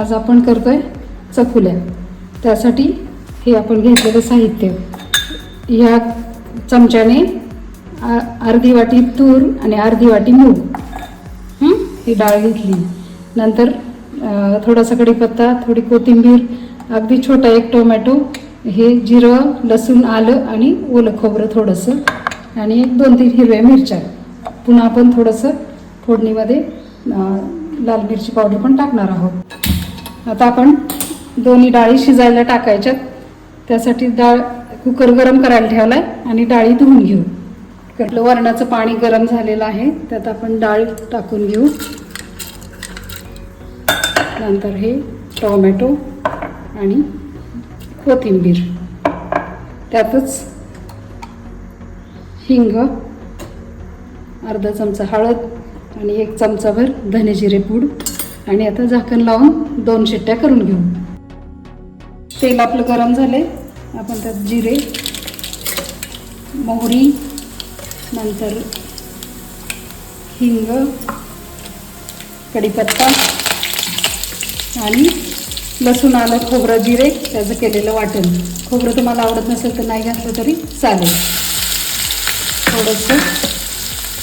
आज आपण करतोय चकुल्या. त्यासाठी हे आपण घेतलेलं साहित्य. ह्या चमच्याने आ- अर्धी वाटी तूर आणि अर्धी वाटी मूग. ही? डाळ घेतली. नंतर थोडासा कढीपत्ता थोडी कोथिंबीर अगदी छोटा एक टोमॅटो हे जिरं लसूण आलं आणि ओलं खोबरं थोडंसं आणि एक दोन तीन हिरव्या मिरच्या. पुन्हा आपण थोडंसं फोडणीमध्ये लाल मिरची पावडर पण टाकणार आहोत. आता आपण दोन्ही डाळी शिजायला टाकायच्यात. त्यासाठी डाळ कुकर गरम करायला ठेवला आहे आणि डाळी धुवून घेऊ. कटलं वरणाचं पाणी गरम झालेलं आहे त्यात आपण डाळ टाकून घेऊ. नंतर हे टोमॅटो आणि कोथिंबीर. त्यातच हिंग अर्धा चमचा हळद आणि एक चमचाभर धनेजिरे पूड. आणि आता झाकण लावून दोन शिट्ट्या करून घेऊ. तेल आपलं गरम झाले आपण त्यात जिरे मोहरी नंतर हिंग कढीपत्ता आणि लसूण आलं खोबरं जिरे त्याचं केलेलं वाटण. खोबरं तुम्हाला आवडत नसेल तर नाही घातलं तरी चालेल. थोडंसं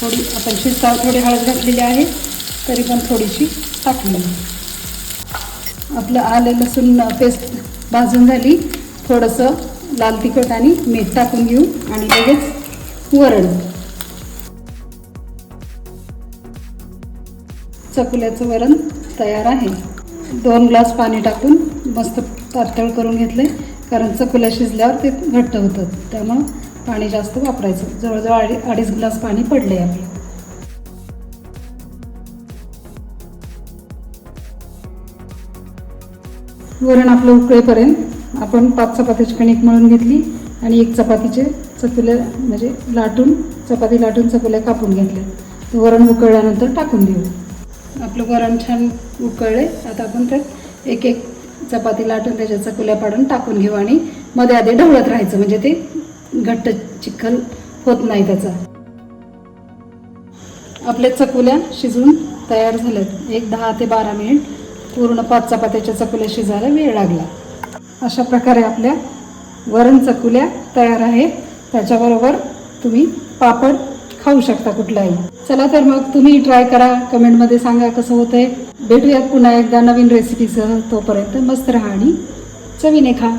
थोडी आपण शिजतावर थोडी हळद घातलेली आहे. तरी पण थोडीशी टाकली. आपलं आलं लसूण पेस्ट भाजून झाली. थोडंसं लाल तिखट आणि मीठ टाकून घेऊ आणि लगेच वरण. चकुल्याचं वरण तयार आहे. दोन ग्लास पाणी टाकून मस्त पातळ करून घेतले कारण चकुल्या शिजल्यावर ते घट्ट होतं त्यामुळं पाणी जास्त वापरायचं. जवळजवळ अडी अडीच ग्लास पाणी पडले आपलं. वरण आपलं उकळेपर्यंत आपण पाच चपात्याची कणिक मळून घेतली आणि एक चपातीचे चकुल्या म्हणजे लाटून चपाती लाटून चकुल्या कापून घेतल्या. वरण उकळल्यानंतर टाकून देऊ. आपलं वरण छान उकळले. आता आपण त्यात एक एक चपाती लाटून त्याच्या चकुल्या पाडून टाकून घेऊ आणि मध्ये आधी ढवळत राहायचं म्हणजे ते घट्ट चिखल होत नाही त्याचा. आपल्या चकुल्या शिजून तयार झाल्यात. एक दहा ते बारा मिनिट पूर्ण पाच चपात्याच्या चकुल्या शिजायला वेळ लागला. अशा प्रकारे आपल्या वरण चकुल्या तयार आहेत. त्याच्याबरोबर तुम्ही पापड खाऊ शकता कुठलाही. चला तर मग तुम्ही ट्राय करा. कमेंटमध्ये सांगा कसं होतंय. भेटूयात पुन्हा एकदा नवीन रेसिपीसह तोपर्यंत मस्त राहा आणि चवीने खा.